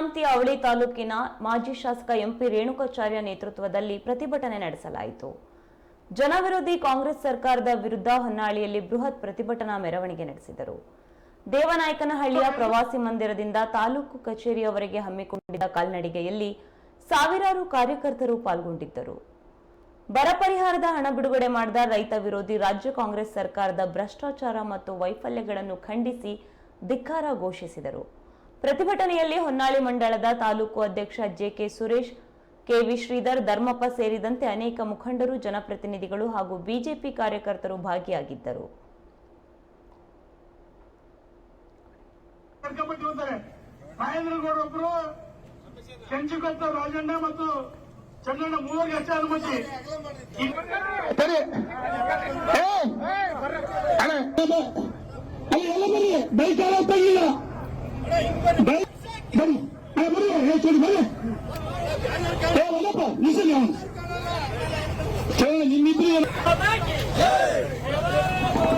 ನ್ಯಾಮತಿ ಅವಳಿ ತಾಲೂಕಿನ ಮಾಜಿ ಶಾಸಕ ಎಂಪಿ ರೇಣುಕಾಚಾರ್ಯ ನೇತೃತ್ವದಲ್ಲಿ ಪ್ರತಿಭಟನೆ ನಡೆಸಲಾಯಿತು. ಜನವಿರೋಧಿ ಕಾಂಗ್ರೆಸ್ ಸರ್ಕಾರದ ವಿರುದ್ಧ ಹೊನ್ನಾಳಿಯಲ್ಲಿ ಬೃಹತ್ ಪ್ರತಿಭಟನಾ ಮೆರವಣಿಗೆ ನಡೆಸಿದರು. ದೇವನಾಯಕನಹಳ್ಳಿಯ ಪ್ರವಾಸಿ ಮಂದಿರದಿಂದ ತಾಲೂಕು ಕಚೇರಿಯವರೆಗೆ ಹಮ್ಮಿಕೊಂಡಿದ್ದ ಕಾಲ್ನಡಿಗೆಯಲ್ಲಿ ಸಾವಿರಾರು ಕಾರ್ಯಕರ್ತರು ಪಾಲ್ಗೊಂಡಿದ್ದರು. ಬರ ಪರಿಹಾರದ ಹಣ ಬಿಡುಗಡೆ ಮಾಡಿದ ರೈತ ವಿರೋಧಿ ರಾಜ್ಯ ಕಾಂಗ್ರೆಸ್ ಸರ್ಕಾರದ ಭ್ರಷ್ಟಾಚಾರ ಮತ್ತು ವೈಫಲ್ಯಗಳನ್ನು ಖಂಡಿಸಿ ಧಿಕ್ಕಾರ ಘೋಷಿಸಿದರು. ಪ್ರತಿಭಟನೆಯಲ್ಲಿ ಹೊನ್ನಾಳಿ ಮಂಡಳದ ತಾಲೂಕು ಅಧ್ಯಕ್ಷ J K Suresh K V Shridhar Dharmappa ಸೇರಿದಂತೆ ಅನೇಕ ಮುಖಂಡರು ಜನಪ್ರತಿನಿಧಿಗಳು ಹಾಗೂ ಬಿಜೆಪಿ ಕಾರ್ಯಕರ್ತರು ಭಾಗಿಯಾಗಿದ್ದರು ಮತ್ತು ಚಂದ್ರಣ್ಣ ಮೂವರಿಗೆ ಹೆಚ್ಚು ಅನುಮತಿ ಸರಿ ಏ, ಅಣ್ಣ, ಅಲ್ಲಿ ಎಲ್ಲ ಬರ್ರಿ ಬೈಕ್ ಯಾರೋ ತೆಗಿಲ್ಲ ಬೈ- ಬರ್ರಿ ಅಣ್ಣ, ಬರ್ರಿ ಏ ಚೂಡಿ ಬರ್ರಿ ಏ ಒಲ್ಲಪ್ಪ ನಿಲ್ಸಲಿ ಅವನು ಕೇಳ ನಿಮ್ಮಿಬ್ರು ಏನು-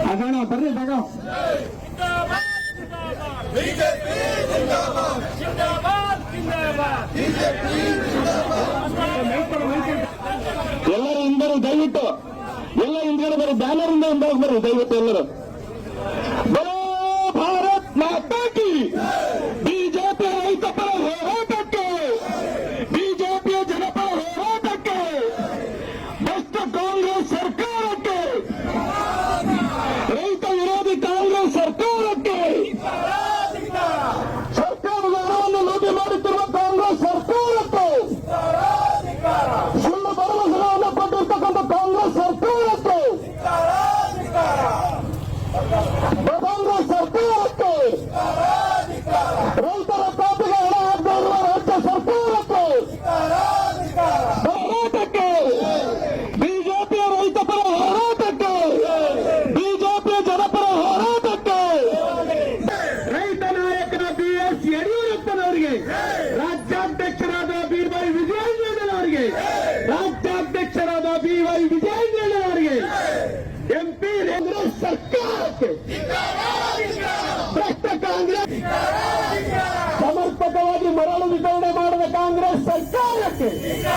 ಅದಣ್ಣ ಬರ್ರಿ ಬೇಗ ಎಲ್ಲರೂ ಹಿಂದರು ದಯವಿಟ್ಟು ಎಲ್ಲ ಹಿಂದ್ಗಡೆ ಬರ್ರಿ ಬ್ಯಾನರ್ ಇಂದ ಹಿಂದಾಗ ಬರ್ರಿ ದಯವಿಟ್ಟು ಎಲ್ಲರೂ ಬರೋ ರೈತರ ಖಾತೆಗೆ ಹಣ ಹಾಕದೇ ಇರುವ ರಾಜ್ಯ ಸರ್ಕಾರಕ್ಕೆ. ಹೋರಾಟಕ್ಕೆ. ಬಿಜೆಪಿಯ ರೈತ ಪರ ಹೋರಾಟಕ್ಕೆ. ಬಿಜೆಪಿಯ ಜನಪರ ಹೋರಾಟಕ್ಕೆ. ರೈತ ನಾಯಕನ ಬಿ ಎಸ್ ಯಡಿಯೂರಪ್ಪನವರಿಗೆ, ರಾಜ್ಯಾಧ್ಯಕ್ಷರಾದ ಬೀರ್ಬಾಯಿ ವಿಜಯೇಂದ್ರನವರಿಗೆ, ರಾಜ್ಯಾಧ್ಯಕ್ಷರಾದ ಬಿ ವೈ ವಿಜಯೇಂದ್ರನವರಿಗೆ ಎಂಪಿ ಕಾಂಗ್ರೆಸ್ ಸರ್ಕಾರಕ್ಕೆ. って